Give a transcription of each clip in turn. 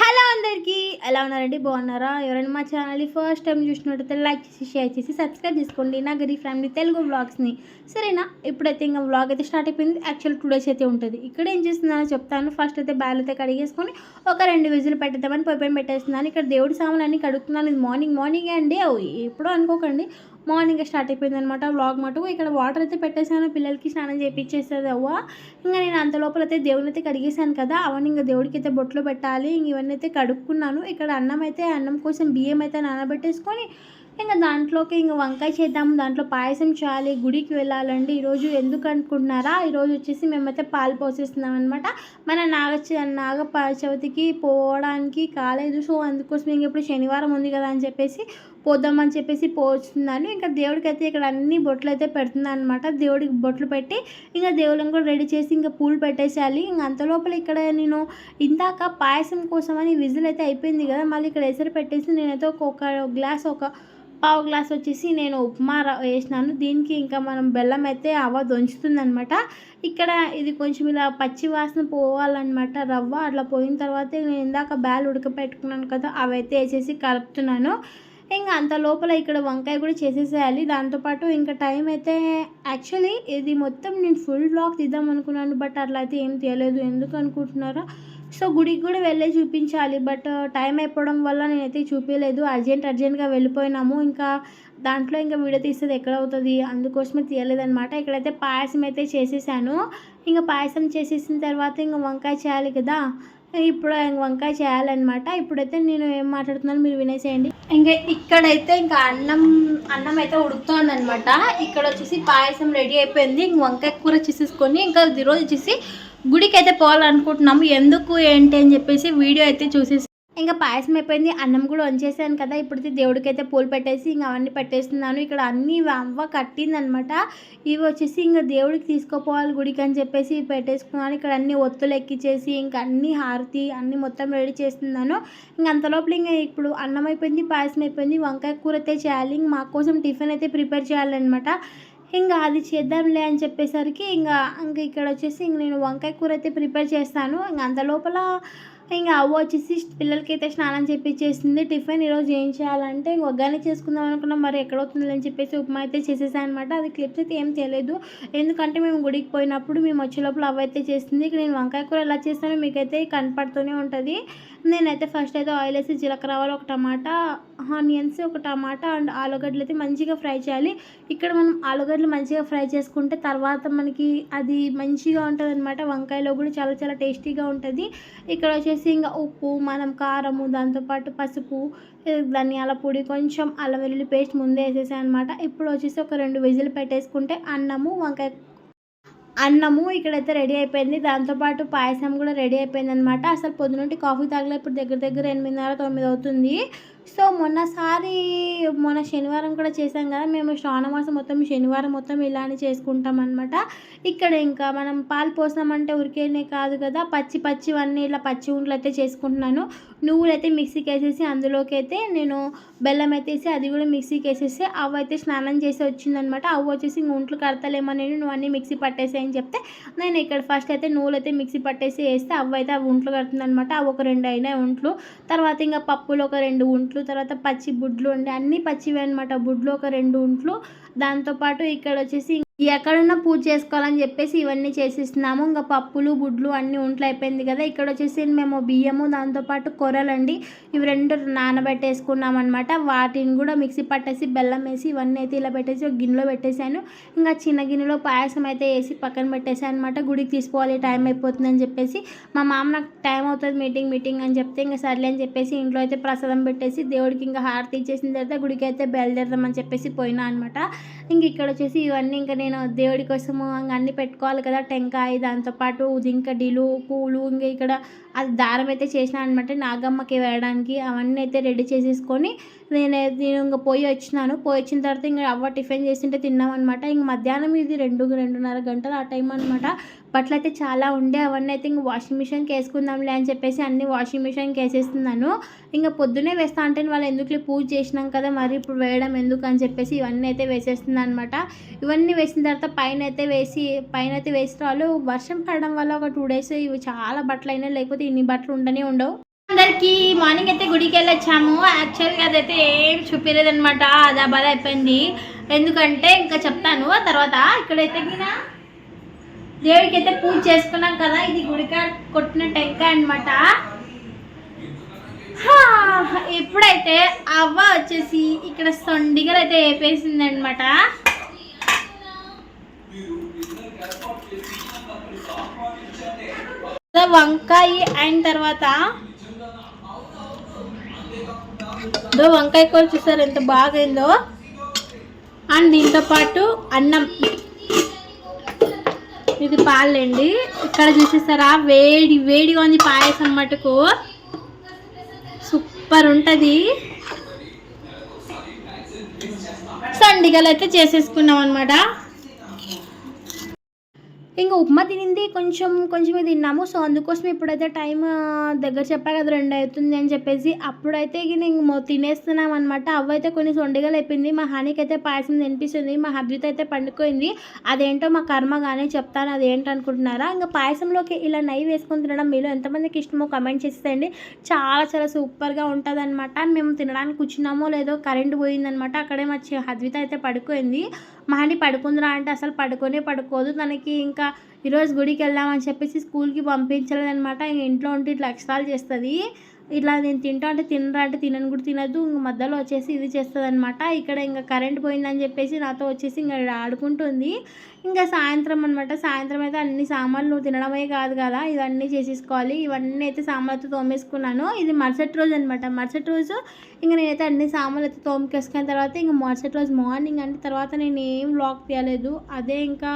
Hello అందరికీ ఎలా ఉన్నారండి? బాగున్నారా? ఎవరైనా మా ఛానల్ని ఫస్ట్ టైం చూసినట్టయితే లైక్ చేసి షేర్ చేసి సబ్స్క్రైబ్ చేసుకోండి. నా గరీ ఫ్యామిలీ తెలుగు వ్లాగ్స్ని. సరేనా? ఇప్పుడైతే ఇంకా వ్లాగ్ అయితే స్టార్ట్ అయిపోయింది. యాక్చువల్ టూ డేస్ అయితే ఉంటుంది. ఇక్కడ ఏం చేస్తున్నానో చెప్తాను. ఫస్ట్ అయితే బ్యాల్ అయితే కడిగేసుకొని ఒక రెండు విజులు పెట్టేద్దామని పొయ్యి పెట్టేస్తున్నాను. ఇక్కడ దేవుడి సామాన్ అన్ని కడుగుతున్నాను. ఇది మార్నింగ్ మార్నింగ్ అండి? అవి ఎప్పుడో అనుకోకండి. మార్నింగ్ స్టార్ట్ అయిపోయింది అనమాట వ్లాగ్ మటుకు. ఇక్కడ వాటర్ అయితే పెట్టేశాను పిల్లలకి స్నానం చేయించేస్తుంది అవ్వ. ఇంకా నేను అంత లోపల అయితే దేవుని అయితే కడిగేశాను కదా అవన్నీ ఇంకా దేవుడికి అయితే బొట్లు పెట్టాలి ఇంక ఇవన్నీ అయితే కడుక్కున్నాను. ఇక్కడ అన్నం అయితే అన్నం కోసం బియ్యం అయితే నానబెట్టేసుకొని ఇంకా దాంట్లోకి ఇంకా వంకాయ చేద్దాం దాంట్లో పాయసం చేయాలి గుడికి వెళ్ళాలండి. ఈరోజు ఎందుకు అనుకుంటున్నారా? ఈరోజు వచ్చేసి మేమైతే పాలు పోసేస్తున్నాం అనమాట మన నాగ నాగ చవితికి పోవడానికి కాలేదు. సో అందుకోసం ఇంక ఇప్పుడు శనివారం ఉంది కదా అని చెప్పేసి పోదామని చెప్పేసి పోస్తున్నాను ఇంకా దేవుడికి అయితే ఇక్కడ అన్ని బొట్లు అయితే పెడుతున్నాను అనమాట దేవుడికి బొట్లు పెట్టి ఇంకా దేవుళ్ళని కూడా రెడీ చేసి ఇంకా పూలు పెట్టేసేయాలి. ఇంకా అంత లోపల ఇక్కడ నేను ఇందాక పాయసం కోసం అని విజిల్ అయితే అయిపోయింది కదా మళ్ళీ ఇక్కడ ఎసరు పెట్టేసి నేనైతే ఒక గ్లాస్ ఒక పావు గ్లాస్ వచ్చేసి నేను ఉప్మా వేసినాను. దీనికి ఇంకా మనం బెల్లం అయితే అవ్వ దొంచుతుందనమాట ఇక్కడ ఇది కొంచెం ఇలా పచ్చి వాసన పోవాలన్నమాట రవ్వ. అట్లా పోయిన తర్వాత నేను ఇందాక బ్యాల్ ఉడకపెట్టుకున్నాను కదా అవి అయితే వేసేసి కలుపుతున్నాను. ఇంకా అంత లోపల ఇక్కడ వంకాయ కూడా చేసేసేయాలి. దాంతోపాటు ఇంకా టైం అయితే యాక్చువల్లీ ఇది మొత్తం నేను ఫుల్ బ్లాగ్ తీద్దాం అనుకున్నాను బట్ అట్లా అయితే ఏం తీయలేదు. ఎందుకు అనుకుంటున్నారా? సో గుడికి కూడా వెళ్ళే చూపించాలి బట్ టైం అయిపోవడం వల్ల నేనైతే చూపించలేదు అర్జెంట్ అర్జెంట్గా వెళ్ళిపోయినాము. ఇంకా దాంట్లో ఇంకా వీడియో తీసేది ఎక్కడ అవుతుంది? అందుకోసమే తీయలేదనమాట ఇక్కడైతే పాయసం అయితే చేసేసాను. ఇంకా పాయసం చేసేసిన తర్వాత ఇంకా వంకాయ చేయాలి కదా. ఇప్పుడు వంకాయ చేయాలన్నమాట. ఇప్పుడైతే నేను ఏం మాట్లాడుతున్నాను మీరు వినేసేయండి. ఇంకా ఇక్కడైతే ఇంకా అన్నం అన్నం అయితే ఉడుకుతోంది అనమాట ఇక్కడ వచ్చేసి పాయసం రెడీ అయిపోయింది. ఇంక వంకాయ కూర చేసేసుకొని ఇంకా ఈరోజు వచ్చేసి గుడికి అయితే పోవాలనుకుంటున్నాము. ఎందుకు ఏంటి అని చెప్పేసి వీడియో అయితే చూసేసి ఇంకా పాయసం అయిపోయింది. అన్నం కూడా వంచేసాను కదా. ఇప్పుడైతే దేవుడికి అయితే పూలు పెట్టేసి ఇంకా అవన్నీ పెట్టేస్తున్నాను. ఇక్కడ అన్ని అవ్వ కట్టిందనమాట. ఇవి వచ్చేసి ఇంకా దేవుడికి తీసుకుపోవాలి గుడికి అని చెప్పేసి పెట్టేసుకున్నాను. ఇక్కడ అన్ని ఒత్తులు ఎక్కిచ్చేసి ఇంకా అన్ని హారతి అన్ని మొత్తం రెడీ చేస్తున్నాను. ఇంకా అంతలోపల ఇంకా ఇప్పుడు అన్నం అయిపోయింది పాయసం అయిపోయింది వంకాయ కూర అయితే చేయాలి. ఇంక మా కోసం టిఫిన్ అయితే ప్రిపేర్ చేయాలన్నమాట. ఇంకా అది చేద్దాంలే అని చెప్పేసరికి ఇంకా ఇంకా ఇక్కడ వచ్చేసి ఇంక నేను వంకాయ కూర అయితే ప్రిపేర్ చేస్తాను. ఇంకా అంత లోపల ఇంకా అవ్వ వచ్చేసి పిల్లలకి అయితే స్నానం చేపించేసింది టిఫిన్ ఈరోజు ఏం చేయాలంటే ఇంక ఒగ్గానే చేసుకుందాం అనుకున్నాం మరి ఎక్కడవుతుందని అని చెప్పేసి ఉప్మా అయితే చేసేసాను అనమాట అది క్లిప్స్ అయితే ఏం తెలియదు ఎందుకంటే మేము గుడికి పోయినప్పుడు మేము వచ్చే లోపల అవ్వ అయితే చేస్తుంది ఇక్కడ నేను వంకాయ కూర ఎలా చేస్తానో మీకైతే కనపడుతూనే ఉంటుంది. నేనైతే ఫస్ట్ అయితే ఆయిల్ వేసి జీలకర్ర ఆవాలు ఒక టమాటా ఆనియన్స్ ఒక టమాటా అండ్ ఆలుగడ్డలు అయితే మంచిగా ఫ్రై చేయాలి. ఇక్కడ మనం ఆలుగడ్డలు మంచిగా ఫ్రై చేసుకుంటే తర్వాత మనకి అది మంచిగా ఉంటుంది అనమాట వంకాయలో కూడా చాలా చాలా టేస్టీగా ఉంటుంది. ఇక్కడ వచ్చేసి ఇంకా ఉప్పు మనం కారము దాంతోపాటు పసుపు ధనియాల పొడి కొంచెం అల్లం వెల్లుల్లి పేస్ట్ ముందే వేసేసాను అనమాట ఇప్పుడు వచ్చేసి ఒక రెండు విజిల్ పెట్టేసుకుంటే అన్నము వంకాయ అన్నము ఇక్కడైతే రెడీ అయిపోయింది. దాంతోపాటు పాయసం కూడా రెడీ అయిపోయింది అనమాట అసలు పొద్దునుంటి కాఫీ తాగలే ఇప్పుడు దగ్గర దగ్గర ఎనిమిదిన్నర తొమ్మిది అవుతుంది. సో మొన్నసారి మొన్న శనివారం కూడా చేసాం కదా మేము శ్రావణమాసం మొత్తం శనివారం మొత్తం ఇలానే చేసుకుంటాం అనమాట ఇక్కడ ఇంకా మనం పాలు పోసామంటే ఉరికేనే కాదు కదా పచ్చి పచ్చివన్నీ ఇలా పచ్చి ఉంట్లు అయితే చేసుకుంటున్నాను. నువ్వులు అయితే మిక్సీకి వేసేసి అందులోకి అయితే నేను బెల్లం అయితే అది కూడా మిక్సీకి వేసేసి అవి అయితే స్నానం చేసి వచ్చిందనమాట అవి వచ్చేసి ఇంక ఒంట్లు కడతలేమని నేను నువ్వు అన్నీ మిక్సీ పట్టేసి అని చెప్తే నేను ఇక్కడ ఫస్ట్ అయితే నువ్వులు అయితే మిక్సీ పట్టేసి వేస్తే అవి అయితే అవి ఒంట్లు కడుతుంది అనమాట అవి ఒక రెండు అయినాయి ఒంట్లు. తర్వాత ఇంకా పప్పులు ఒక రెండు ఉంట్లు తర్వాత పచ్చి బుడ్లు ఉండే అన్ని పచ్చివే అనమాట బుడ్లు ఒక రెండు ఉంట్లు. దాంతోపాటు ఇక్కడ వచ్చేసి ఎక్కడున్నా పూజ చేసుకోవాలని చెప్పేసి ఇవన్నీ చేసిస్తున్నాము. ఇంకా పప్పులు బుడ్లు అన్ని ఒంట్లో అయిపోయింది కదా. ఇక్కడ వచ్చేసి మేము బియ్యము దాంతోపాటు కూరలండి. ఇవి రెండు నానబెట్టేసుకున్నాం అనమాట వాటిని కూడా మిక్సీ పట్టేసి బెల్లం వేసి ఇవన్నీ అయితే ఇలా పెట్టేసి ఒక గిన్నెలో పెట్టేశాను. ఇంకా చిన్న గిన్నెలో పాయసం అయితే వేసి పక్కన పెట్టేసాను అనమాట గుడికి తీసుకోవాలి టైం అయిపోతుందని చెప్పేసి. మా మామ నాకు టైం అవుతుంది మీటింగ్ మీటింగ్ అని చెప్తే ఇంకా సర్లే అని చెప్పేసి ఇంట్లో అయితే ప్రసాదం పెట్టేసి దేవుడికి ఇంకా హారతి ఇచ్చేసిన తర్వాత గుడికి అయితే బయలుదేరదామని చెప్పేసి పోయినా అనమాట ఇంక ఇక్కడ వచ్చేసి ఇవన్నీ ఇంకా నేను దేవుడి కోసము ఇంకా అన్ని పెట్టుకోవాలి కదా టెంకాయ దాంతోపాటు ఉదింకడీలు పూలు ఇంకా ఇక్కడ అది దారం అయితే చేసిన అనమాట నాగమ్మకి వేయడానికి అవన్నీ అయితే రెడీ చేసేసుకొని నేను నేను ఇంకా పోయి వచ్చినాను. పోయి వచ్చిన తర్వాత ఇంకా అవ్వ టిఫిన్ చేసింటే తిన్నాం అనమాట ఇంక మధ్యాహ్నం ఇది రెండు రెండున్నర గంటలు ఆ టైం అనమాట బట్టలు అయితే చాలా ఉండే అవన్నీ అయితే ఇంక వాషింగ్ మిషన్కి వేసుకుందాంలే అని చెప్పేసి అన్ని వాషింగ్ మిషన్కి వేసేస్తున్నాను. ఇంకా పొద్దునే వేస్తా అంటే వాళ్ళు ఎందుకు పూజ చేసినాం కదా మరి ఇప్పుడు వేయడం ఎందుకు అని చెప్పేసి ఇవన్నీ అయితే వేసేస్తుంది అనమాట ఇవన్నీ వేసిన తర్వాత పైన అయితే వేసి పైన అయితే వేసిన వాళ్ళు వర్షం పడడం వల్ల ఒక టూ డేస్ ఇవి చాలా బట్టలు అయినా లేకపోతే ఇన్ని బట్టలు ఉండనే ఉండవు. అందరికి మార్నింగ్ అయితే గుడికి వెళ్ళొచ్చాము. యాక్చువల్గా అదైతే ఏం చూపించలేదు అనమాట అదా బాధ అయిపోయింది. ఎందుకంటే ఇంకా చెప్తాను. తర్వాత ఇక్కడైతే దేవుడికి అయితే పూజ చేసుకున్నాం కదా ఇది గుడికా కొట్టిన టెంకాయ అనమాట ఇప్పుడైతే అవ్వ వచ్చేసి ఇక్కడ సొండిగలు అయితే వేపేసింది అనమాట వంకాయ అయిన తర్వాత దో వంకాయ కూర చూసారు ఎంత బాగైందో? అండ్ దీంతో పాటు అన్నం. ఇది పాలండి. ఇక్కడ చూసేసారా వేడి వేడిగా ఉంది పాయసం మటుకు. సూపర్ ఉంటుంది. సండిగలు అయితే చేసేసుకున్నాం అనమాట ఇంకా ఉప్మా తినింది కొంచెం కొంచెమే తిన్నాము. సో అందుకోసం ఇప్పుడైతే టైం దగ్గర చెప్పా కదా రెండు అవుతుంది అని చెప్పేసి అప్పుడైతే నేను తినేస్తున్నాం అనమాట అవైతే కొన్ని సొండిగలు అయిపోయింది. మా హానికి అయితే పాయసం తినిపిస్తుంది. మా హద్విత అయితే పండుకోయింది. అదేంటో మా కర్మ కానీ చెప్తాను. అదేంటి అనుకుంటున్నారా? ఇంకా పాయసంలోకి ఇలా నెయ్యి వేసుకొని తినడం మీలో ఎంతమందికి ఇష్టమో కమెంట్ చేసేయండి చాలా చాలా సూపర్గా ఉంటుంది అనమాట మేము తినడానికి కూర్చున్నామో లేదో కరెంట్ పోయిందనమాట అక్కడే మా హద్విత అయితే పడుకోయింది. మహని పడుకుందిరా అంటే అసలు పడుకొనే పడుకోదు. తనకి ఇంకా ఈరోజు గుడికి వెళ్దామని చెప్పేసి స్కూల్కి పంపించలేదనమాట ఇంక ఇంట్లో ఉంటే ఇట్లా అక్షరాలు చేస్తుంది. ఇట్లా నేను తింటా అంటే తినరా అంటే తినను కూడా తినదు ఇంక మధ్యలో వచ్చేసి ఇది చేస్తుంది అనమాట ఇక్కడ ఇంకా కరెంట్ పోయిందని చెప్పేసి నాతో వచ్చేసి ఇంకా ఆడుకుంటుంది. ఇంకా సాయంత్రం అనమాట సాయంత్రం అయితే అన్ని సామాన్లు తినడమే కాదు కదా. ఇవన్నీ చేసేసుకోవాలి. ఇవన్నీ అయితే సామాన్లతో తోమేసుకున్నాను. ఇది మరుసటి రోజు అనమాట మరుసటి రోజు ఇంకా నేనైతే అన్ని సామాన్లు అయితే తోమికేసుకున్న తర్వాత ఇంకా మరుసటి రోజు మార్నింగ్ అంటే తర్వాత నేను ఏం వ్లాగ్ తీయలేదు. అదే ఇంకా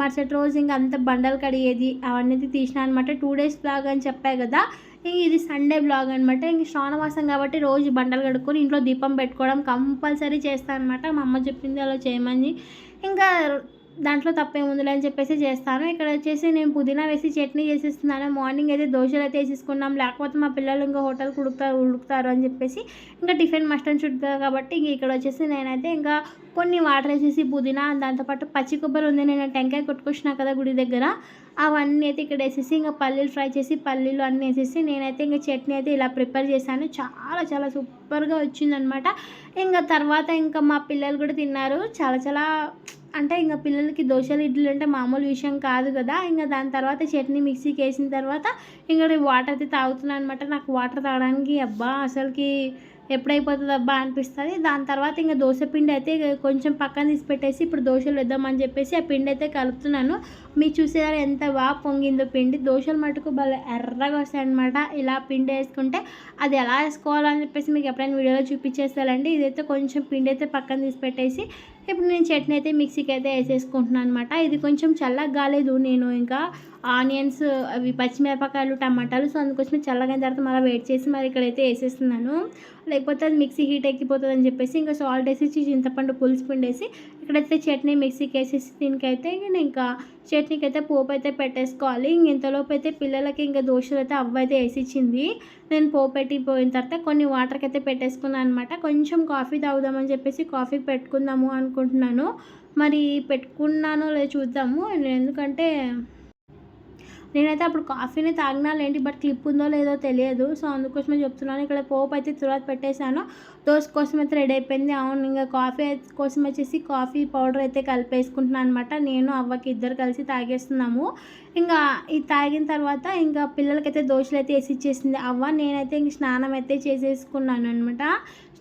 మరుసటి రోజు ఇంకా అంత బండలు కడిగేది. అవన్నీ తీసిన అనమాట టూ డేస్ బ్లాగ్ అని చెప్పాయి కదా. ఇది సండే బ్లాగ్ అనమాట ఇంక శ్రావణమాసం కాబట్టి రోజు బండలు కడుక్కొని ఇంట్లో దీపం పెట్టుకోవడం కంపల్సరీ చేస్తాను అనమాట మా అమ్మ చెప్పింది అలా చేయమని. ఇంకా దాంట్లో తప్పేముందిలే అని చెప్పేసి చేస్తాను. ఇక్కడ వచ్చేసి నేను పుదీనా వేసి చట్నీ చేసేస్తున్నాను. మార్నింగ్ అయితే దోశలు అయితే వేసేసుకున్నాం. లేకపోతే మా పిల్లలు ఇంకా హోటల్ ఉడుకుతారు ఉడుకుతారు అని చెప్పేసి. ఇంకా టిఫిన్ మస్టన్ చుట్టూ కాబట్టి ఇంక ఇక్కడ వచ్చేసి నేనైతే ఇంకా కొన్ని వాటర్ వేసేసి పుదీనా దాంతోపాటు పచ్చి కొబ్బరి ఉంది. నేను టెంకాయ కొట్టుకొచ్చినా కదా గుడి దగ్గర. అవన్నీ అయితే ఇక్కడ వేసేసి ఇంకా పల్లీలు ఫ్రై చేసి పల్లీలు అన్నీ వేసేసి నేనైతే ఇంకా చట్నీ అయితే ఇలా ప్రిపేర్ చేశాను. చాలా చాలా సూపర్గా వచ్చిందనమాట ఇంకా తర్వాత ఇంకా మా పిల్లలు కూడా తిన్నారు. చాలా చాలా అంటే ఇంకా పిల్లలకి దోశలు ఇడ్లీ అంటే మామూలు విషయం కాదు కదా. ఇంకా దాని తర్వాత చట్నీ మిక్సీకి వేసిన తర్వాత ఇంకా వాటర్ అయితే తాగుతున్నాను అనమాట నాకు వాటర్ తాగడానికి అబ్బా అసలుకి ఎప్పుడైపోతుంది అబ్బా అనిపిస్తుంది. దాని తర్వాత ఇంకా దోశ పిండి అయితే కొంచెం పక్కన తీసి పెట్టేసి ఇప్పుడు దోశలు వేద్దామని చెప్పేసి ఆ పిండి అయితే కలుపుతున్నాను. మీరు చూసేదారు ఎంత బాగా పొంగిందో పిండి. దోశలు మటుకు భలే ఎర్రగా వస్తాయన్నమాట. ఇలా పిండి వేసుకుంటే అది ఎలా వేసుకోవాలని చెప్పేసి మీకు ఎప్పుడైనా వీడియోలో చూపించేస్తానండి. ఇదైతే కొంచెం పిండి అయితే పక్కన తీసి పెట్టేసి ఇప్పుడు నేను చట్నీ అయితే మిక్సీకి అయితే వేసేసుకుంటున్నాను అనమాట ఇది కొంచెం చల్లగా కాలేదు నేను ఇంకా ఆనియన్స్ అవి పచ్చిమిరపకాయలు టమాటాలు సో అందుకోసమే చల్లగైన తర్వాత మళ్ళీ వెయిట్ చేసి మరి ఇక్కడైతే వేసేస్తున్నాను. లేకపోతే అది మిక్సీ హీట్ ఎక్కిపోతుంది అని చెప్పేసి ఇంకా సాల్ట్ వేసేసి చింతపండు పులుసు పిండి వేసి ఇక్కడైతే చట్నీ మిక్సీకి వేసేసి దీనికైతే నేను ఇంకా చట్నీకి అయితే పోపు అయితే పెట్టేసుకోవాలి. ఇంక ఇంతలోపు అయితే పిల్లలకి ఇంకా దోశలు అయితే అవ్వ అయితే వేసి ఇచ్చింది నేను పోపు పెట్టిపోయిన తర్వాత కొన్ని వాటర్కి అయితే పెట్టేసుకున్నాను అనమాట కొంచెం కాఫీ తాగుదామని చెప్పేసి కాఫీ పెట్టుకుందాము అనుకుంటున్నాను. మరి పెట్టుకున్నానో లేదో చూద్దాము. ఎందుకంటే నేనైతే అప్పుడు కాఫీని తాగినాలేంటి బట్ క్లిప్ ఉందో లేదో తెలియదు. సో అందుకోసమే చెప్తున్నాను. ఇక్కడ పోపు అయితే తర్వాత పెట్టేశాను. దోశ కోసం అయితే రెడీ అయిపోయింది. అవును ఇంకా కాఫీ కోసం వచ్చేసి కాఫీ పౌడర్ అయితే కలిపేసుకుంటున్నాను అనమాట నేను అవ్వకి ఇద్దరు కలిసి తాగేస్తున్నాము. ఇంకా ఇది తాగిన తర్వాత ఇంకా పిల్లలకైతే దోశలు అయితే వేసి ఇచ్చేసింది. అవ్వ నేనైతే ఇంక స్నానం అయితే చేసేసుకున్నాను అనమాట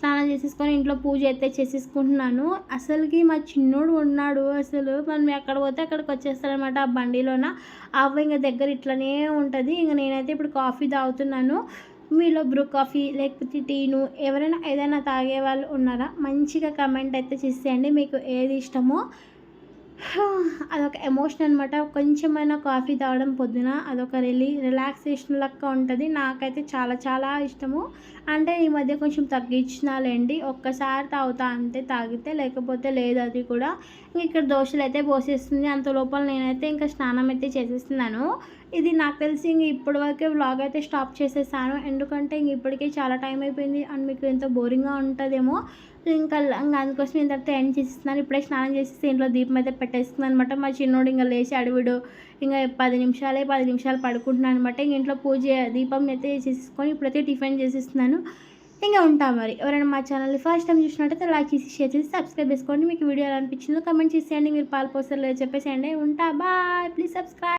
స్నానం చేసేసుకొని ఇంట్లో పూజ అయితే చేసేసుకుంటున్నాను. అసలుకి మా చిన్నోడు ఉన్నాడు అసలు. మనం ఎక్కడ పోతే అక్కడికి వచ్చేస్తారనమాట ఆ బండిలోన. అవ్వ ఇంకా దగ్గర ఇట్లనే ఉంటుంది. ఇంకా నేనైతే ఇప్పుడు కాఫీ తాగుతున్నాను. మీలో బ్రూ కాఫీ లేకపోతే టీను ఎవరైనా ఏదైనా తాగే వాళ్ళు ఉన్నారా? మంచిగా కమెంట్ అయితే చేసేయండి. మీకు ఏది ఇష్టమో అదొక ఎమోషన్ అనమాట కొంచెమైనా కాఫీ తాగడం పొద్దున అదొక రిలీ రిలాక్సేషన్ లెక్క ఉంటుంది. నాకైతే చాలా చాలా ఇష్టము. అంటే ఈ మధ్య కొంచెం తగ్గించినాలేండి ఒక్కసారి తాగుతా అంతే తాగితే లేకపోతే లేదు అది కూడా. ఇక్కడ దోశలు అయితే పోసేస్తుంది. అంత లోపల నేనైతే ఇంకా స్నానం అయితే చేసేస్తున్నాను. ఇది నాకు తెలిసి ఇంక ఇప్పటి వరకే వ్లాగ్ అయితే స్టాప్ చేసేసాను. ఎందుకంటే ఇంక ఇప్పటికే చాలా టైం అయిపోయింది అండ్ మీకు ఎంతో బోరింగ్గా ఉంటుందేమో ఇంకా ఇంకా అందుకోసం నేను తర్వాత ఎండ్ చేసేస్తున్నాను. ఇప్పుడే స్నానం చేసేసి ఇంట్లో దీపం అయితే పెట్టేస్తున్నాను అనమాట మా చిన్నోడు ఇంకా లేచి అడవిడు ఇంకా పది నిమిషాలే పది నిమిషాలు పడుకుంటున్నాను అనమాట ఇంక ఇంట్లో పూజ దీపం అయితే చేసేసుకొని ఇప్పుడైతే టిఫిన్ చేసేస్తున్నాను. ఇంకా ఉంటాం మరి. ఎవరైనా మా ఛానల్ని ఫస్ట్ టైం చూసినట్టయితే లైక్ చేసి షేర్ చేసి సబ్స్క్రైబ్ చేసుకోండి. మీకు వీడియో ఎలా అనిపించిందో కమెంట్ చేసేయండి. మీరు పాలు పోస్తారు లేదో చెప్పేసేయండి. ఉంటా బాయ్ ప్లీజ్ సబ్స్క్రైబ్